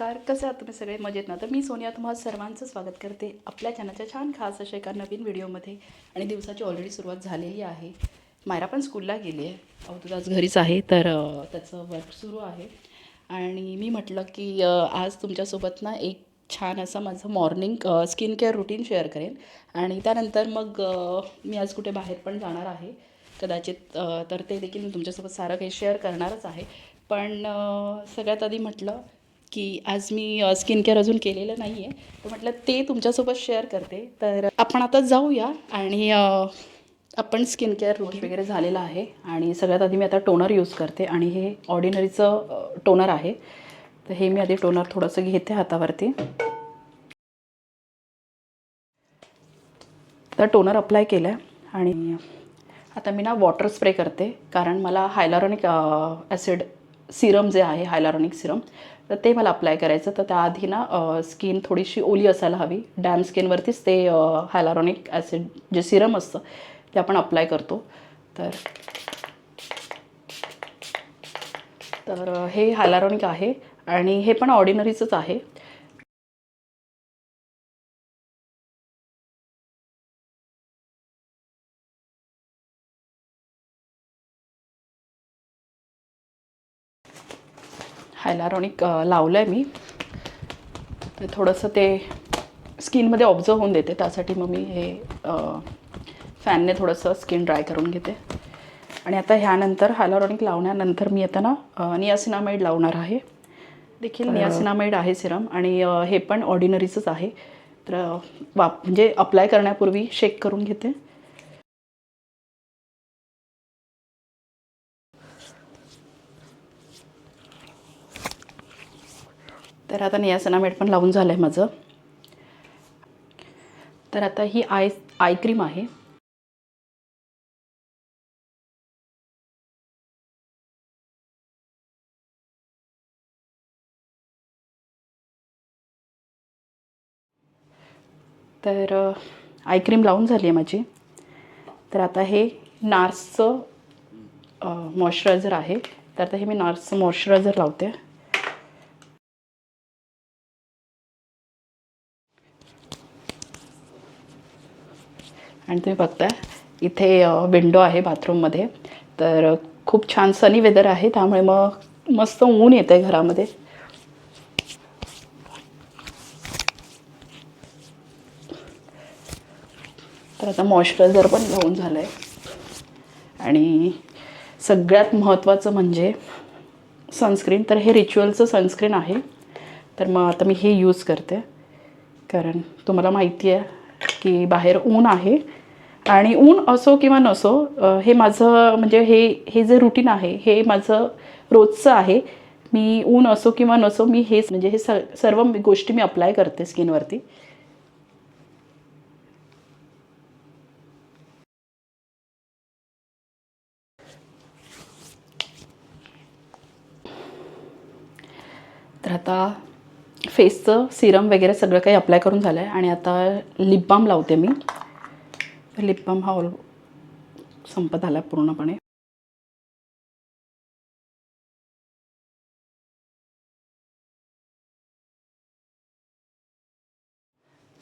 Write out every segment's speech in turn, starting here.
नमस्कार कसे आहात तुम्ही सगळे? मजेत ना? तर मी सोनिया तुम्हाला सर्वांचं स्वागत करते आपल्या चॅनलच्या छान खास अशा एका नवीन व्हिडिओमध्ये. आणि दिवसाची ऑलरेडी सुरुवात झालेली आहे. मायरा पण स्कूलला गेली आहे. अवधूत आज घरीच आहे तर त्याचं वर्क सुरू आहे. आणि मी म्हटलं की आज तुमच्यासोबत ना एक छान असं माझं morning skin care routine share करेन. आणि त्यानंतर मग मी आज कुठे बाहेर पण जाणार आहे. कदाचित तर ते देखील मी तुमच्यासोबत सारं काही शेअर करणारच आहे. पण सगळ्यात आधी म्हटलं की आज मी स्किन केअर अजून केलेलं नाही आहे तर म्हटलं ते तुमच्यासोबत शेअर करते. तर आपण आता जाऊया आणि आपण स्किन केअर रोज वगैरे झालेला आहे. आणि सगळ्यात आधी मी आता टोनर यूज करते. आणि हे ऑर्डिनरीचं टोनर आहे. तर हे मी आधी टोनर थोडंसं घेते हातावरती. तर टोनर अप्लाय केलं आहे आणि आता मी ना वॉटर स्प्रे करते. कारण मला हायलॉरॉनिक ॲसिड सिरम जे आहे हायलॉरॉनिक सिरम तर ते मला अप्लाय करायचं. तर त्याआधी ना स्किन थोडीशी ओली असायला हवी. डॅम स्किनवरतीच ते हायलॉरॉनिक ॲसिड जे सिरम असतं ते आपण अप्लाय करतो. तर तर हे हायलॉरॉनिक आहे आणि हे पण ऑर्डिनरीचंच आहे. हायलॉरॉनिक लावलं आहे मी. तर थोडंसं ते स्किनमध्ये ऑब्झर्व होऊन देते. त्यासाठी मग मी हे फॅनने थोडंसं स्किन ड्राय करून घेते. आणि आता ह्यानंतर हायलॉरॉनिक लावण्यानंतर मी आता ना नियासिनामाइड लावणार आहे. देखील नियासिनामाइड आहे सिरम आणि हे पण ऑर्डिनरीचंच आहे. तर वाप म्हणजे अप्लाय करण्यापूर्वी शेक करून घेते. तर आता नियासनामेड पण लावून झालं आहे माझं. तर आता ही आय आय क्रीम आहे. तर आय क्रीम लावून झाली आहे माझी. तर आता हे नार्सचं मॉइश्चरायझर आहे. तर आता हे मी नार्सचं मॉइश्चरायझर लावते. आणि तुम्ही बघताय इथे विंडो आहे बाथरूममध्ये तर खूप छान सनी वेदर आहे त्यामुळे मग मस्त ऊन येतं आहे घरामध्ये. तर आता मॉइश्चरायझर पण लावून झालं आहे आणि सगळ्यात महत्त्वाचं म्हणजे सनस्क्रीन तर हे रिच्युअलचं सनस्क्रीन आहे. तर मग आता मी हे यूज करते. कारण तुम्हाला माहिती आहे की बाहेर ऊन आहे. आणि ऊन असो किंवा नसो हे माझं म्हणजे हे हे जे रुटीन आहे हे माझं रोजचं आहे. मी ऊन असो किंवा नसो मी हेच म्हणजे हे स सर्व गोष्टी मी अप्लाय करते स्किनवरती तर आता फेसचं सिरम वगैरे सगळं काही अप्लाय करून झालं आहे आणि आता लिप बाम लावते मी. लिप बाम हा ऑल संपत आला आहे पूर्णपणे.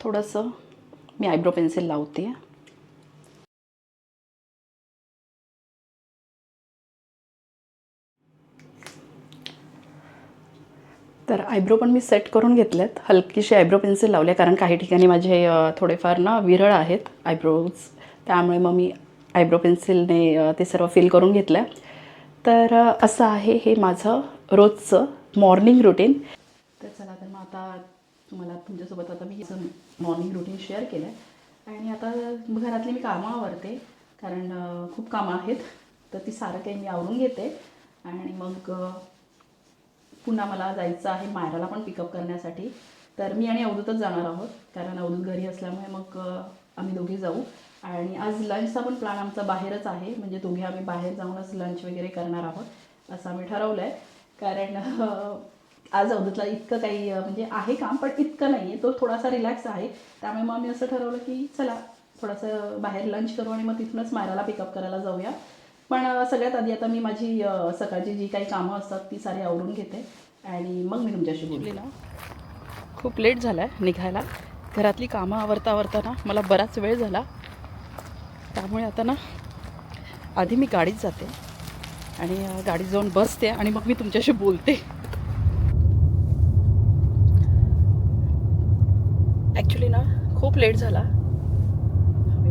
थोडंसं मी आयब्रो पेन्सिल लावते. तर आयब्रो पण मी सेट करून घेतलेत. हलकीशी आयब्रो पेन्सिल लावले कारण काही ठिकाणी माझे थोडेफार ना विरळ आहेत आयब्रोज. त्यामुळे मग मी आयब्रो पेन्सिलने ते सर्व फिल करून घेतलं तर असं आहे हे माझं रोजचं मॉर्निंग रुटीन तर चला तर मग आता तुम्हाला तुमच्यासोबत आता मी मॉर्निंग रुटीन शेअर केलं आहे आणि आता घरातली मी कामं आवरते कारण खूप कामं आहेत. तर ती सारं काही मी आवरून घेते. आणि मग पुन्हा मला जायचं आहे मायराला पण पिकअप करण्यासाठी. तर मी आणि अवधूतच जाणार आहोत. कारण अवधूत घरी असल्यामुळे मग आम्ही दोघे जाऊ. आणि आज लंचचा पण प्लॅन आमचा बाहेरच आहे. म्हणजे दोघे आम्ही बाहेर जाऊनच लंच वगैरे करणार आहोत असं आम्ही ठरवलं आहे कारण आज अवधूतला इतकं काही म्हणजे आहे काम पण इतकं नाही आहे तो थोडासा रिलॅक्स आहे. त्यामुळे मग आम्ही असं ठरवलं की चला थोडंसं बाहेर लंच करू आणि मग तिथूनच मायराला पिकअप करायला जाऊया. पण सगळ्यात आधी आता मी माझी सकाळची जी काही कामं असतात ती सारी आवरून घेते आणि मग मी तुमच्याशी बोलली ना खूप लेट झाला आहे निघायला. घरातली कामं आवरता आवरताना मला बराच वेळ झाला. त्यामुळे आता ना आधी मी गाडीत जाते आणि गाडीत जाऊन बसते आणि मग मी तुमच्याशी बोलते. ॲक्च्युली ना खूप लेट झाला.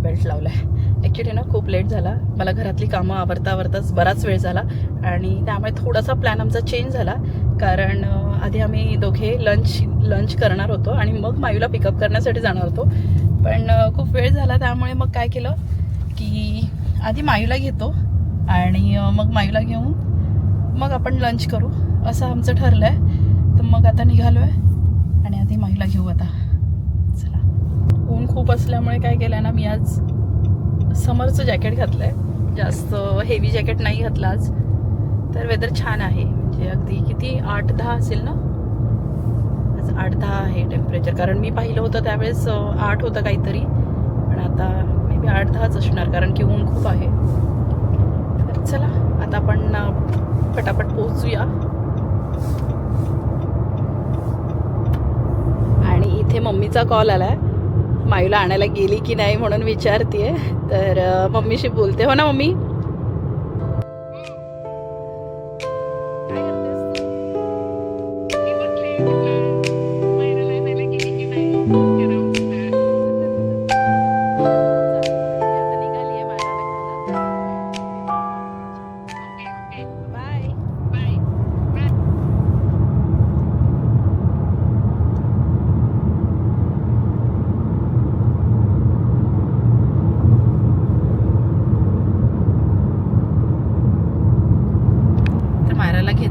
बेल्ट लावला आहे ॲक्च्युली ना खूप लेट झाला. मला घरातली कामं आवरता आवरताच बराच वेळ झाला. आणि त्यामुळे थोडासा प्लॅन आमचा चेंज झाला. कारण आधी आम्ही दोघे लंच लंच करणार होतो आणि मग मायूला पिकअप करण्यासाठी जाणार होतो. पण खूप वेळ झाला. त्यामुळे मग काय केलं की आधी मायूला घेतो आणि मग मायूला घेऊन मग आपण लंच करू. असं आमचं ठरलं आहे तर मग आता निघालो आहे आणि आधी मायूला घेऊ आता. चला. ऊन खूप असल्यामुळे काय केलं ना मी आज समरचं जॅकेट घातलं आहे जास्त हेवी जॅकेट नाही घातलं आज. तर वेदर छान आहे. म्हणजे अगदी किती आठ दहा असेल ना? आज आठ दहा आहे टेम्परेचर कारण मी पाहिलं होतं त्यावेळेस आठ होतं काहीतरी. पण आता मे बी आठ दहाच असणार कारण की ऊन खूप आहे. तर चला आता आपण पटापट पोहोचूया. आणि इथे मम्मीचा कॉल आला आहे मायूला आणायला गेली की नाही म्हणून विचारतीये. तर मम्मीशी बोलते. हो ना मम्मी?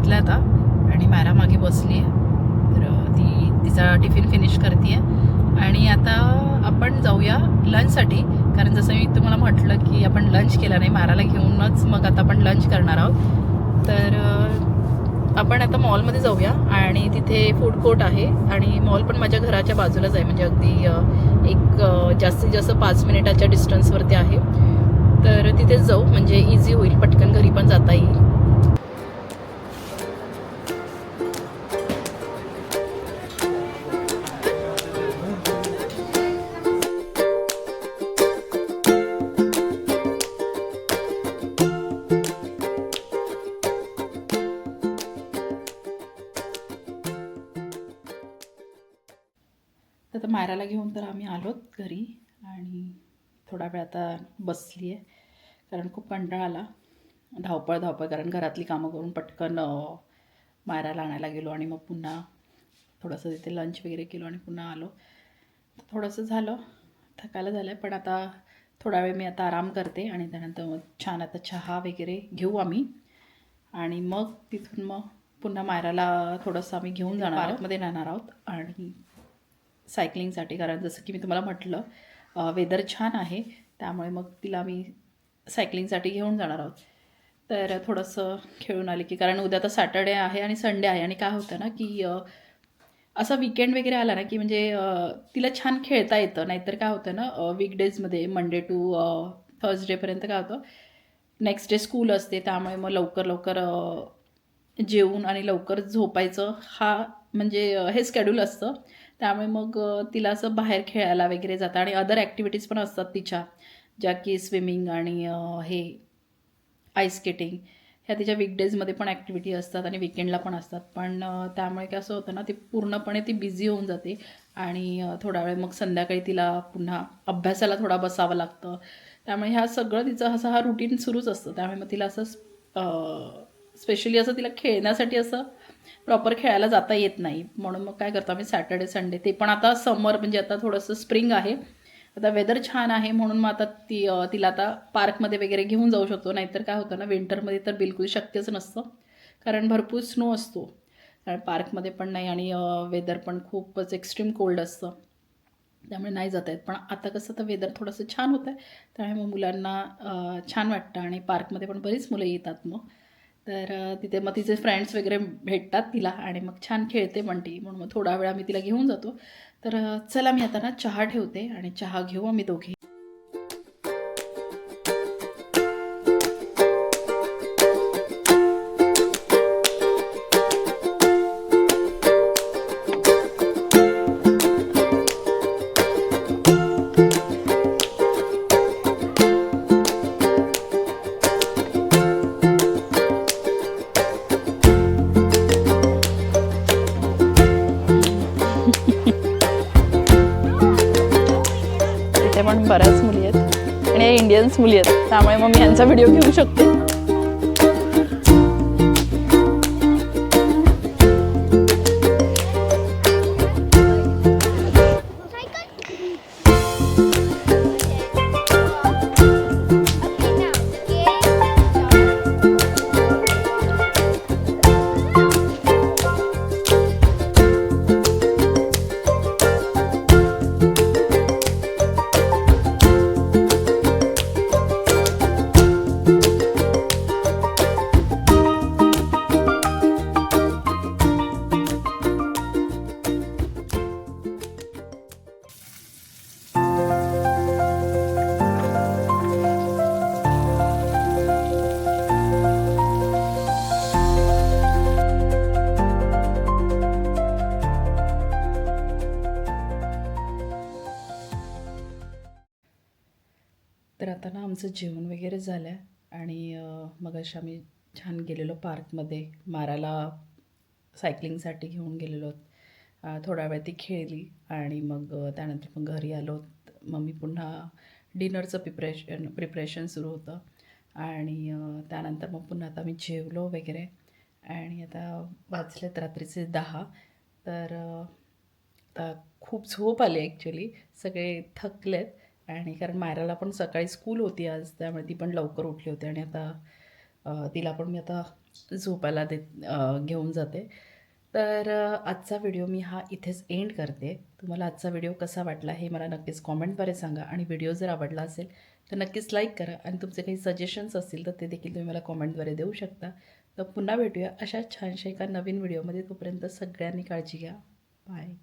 घेतला आता. आणि मारा मागे बसली आहे तर ती तिचा टिफिन फिनिश करते आणि आता आपण जाऊया लंचसाठी. कारण जसं मी तुम्हाला म्हटलं की आपण लंच केला नाही माराला घेऊनच मग आता आपण लंच करणार आहोत. तर आपण आता मॉलमध्ये जाऊया. आणि तिथे फूड कोर्ट आहे. आणि मॉल पण माझ्या घराच्या बाजूलाच आहे. म्हणजे अगदी एक जास्तीत जास्त पाच मिनिटाच्या डिस्टन्सवरती आहे. तर तिथेच जाऊ. म्हणजे इझी होईल. पटकन घरी पण जाता येईल. मायराला घेऊन तर आम्ही आलोत घरी आणि थोडा वेळ आता बसली आहे कारण खूप कंटाळा आला. धावपळ धावपळ कारण घरातली कामं करून पटकन मायराला आणायला गेलो आणि मग पुन्हा थोडंसं तिथे लंच वगैरे केलो आणि पुन्हा आलो. तर थोडंसं झालं थकायला झालं आहे पण आता थोडा वेळ मी आता आराम करते आणि त्यानंतर मग छान आता चहा वगैरे घेऊ आम्ही. आणि मग तिथून मग पुन्हा मायराला थोडंसं आम्ही घेऊन जाणार पार्कमध्ये जाणार आहोत. आणि सायकलिंगसाठी कारण जसं की मी तुम्हाला म्हटलं वेदर छान आहे त्यामुळे मग तिला मी सायकलिंगसाठी घेऊन जाणार आहोत. तर थोडंसं खेळून आले की कारण उद्या तर सॅटर्डे आहे आणि संडे आहे आणि काय होतं ना की असा विकेंड वगैरे आला ना की म्हणजे तिला छान खेळता येतं. नाहीतर काय होतं ना वीकडेजमध्ये मंडे टू थर्सडेपर्यंत काय होतं नेक्स्ट डे स्कूल असते त्यामुळे मग लवकर लवकर जेवून आणि लवकर झोपायचं हा म्हणजे हे स्केड्यूल असतं. त्यामुळे मग तिला असं बाहेर खेळायला वगैरे जातं. आणि अदर ॲक्टिव्हिटीज पण असतात तिच्या ज्या की स्विमिंग आणि हे आईस स्केटिंग ह्या तिच्या वीकडेजमध्ये पण ॲक्टिव्हिटी असतात आणि विकेंडला पण असतात. पण त्यामुळे काय असं होतं ना ती पूर्णपणे ती बिझी होऊन जाते. आणि थोडा वेळ मग संध्याकाळी तिला पुन्हा अभ्यासाला थोडा बसावं लागतं. त्यामुळे ह्या सगळं तिचं असं हा रुटीन सुरूच असतं. त्यामुळे मग तिला असं स्पेशली असं तिला खेळण्यासाठी असं प्रॉपर खेळायला जाता येत नाही. म्हणून मग काय करतो आम्ही सॅटर्डे संडे ते पण आता समर म्हणजे आता थोडंसं स्प्रिंग आहे. आता वेदर छान आहे म्हणून मग आता ती तिला आता पार्कमध्ये वगैरे घेऊन जाऊ शकतो. नाहीतर काय होतं ना विंटरमध्ये तर बिलकुल शक्यच नसतं. कारण भरपूर स्नो असतो. कारण पार्कमध्ये पण नाही आणि वेदर पण खूपच एक्स्ट्रीम कोल्ड असतं. त्यामुळे नाही जाता येत. पण आता कसं तर वेदर थोडंसं छान होतं आहे त्यामुळे मग मुलांना छान वाटतं आणि पार्कमध्ये पण बरीच मुलं येतात मग. तर तिथे मग तिचे फ्रेंड्स वगैरे भेटतात तिला आणि मग छान खेळते पण ती म्हणून मग थोडा वेळ आम्ही तिला घेऊन जातो. तर चला मी आता ना चहा ठेवते आणि चहा घेऊ आम्ही दोघे. मुली आहेत आणि या इंडियन्स मुली आहेत. त्यामुळे मग मी यांचा व्हिडिओ घेऊ शकते. मगाशी आम्ही छान गेलेलो पार्कमध्ये. माराला सायकलिंगसाठी घेऊन गेलेलो. थोडा वेळ ती खेळली आणि मग त्यानंतर मग घरी आलो. मग मी पुन्हा डिनरचं प्रिपरेशन प्रिपरेशन सुरू होतं. आणि त्यानंतर मग पुन्हा आता मी जेवलो वगैरे. आणि आता वाचलेत रात्रीचे दहा. तर आता खूप झोप आली ॲक्च्युली सगळे थकलेत. आणि कारण मायराला पण सकाळी स्कूल होती आज त्यामुळे ती पण लवकर उठली होती. आणि आता तिला पण मी आता झोपायला देत घेऊन जाते. तर आजचा व्हिडिओ मी हा इथेच एंड करते. तुम्हाला आजचा व्हिडिओ कसा वाटला हे मला नक्कीच कॉमेंटद्वारे सांगा आणि व्हिडिओ जर आवडला असेल तर नक्कीच लाईक करा आणि तुमचे काही सजेशन्स असतील तर ते देखील तुम्ही मला कॉमेंटद्वारे देऊ शकता. तर पुन्हा भेटूया अशा छानशा एका नवीन व्हिडिओमध्ये. तोपर्यंत सगळ्यांनी काळजी घ्या. बाय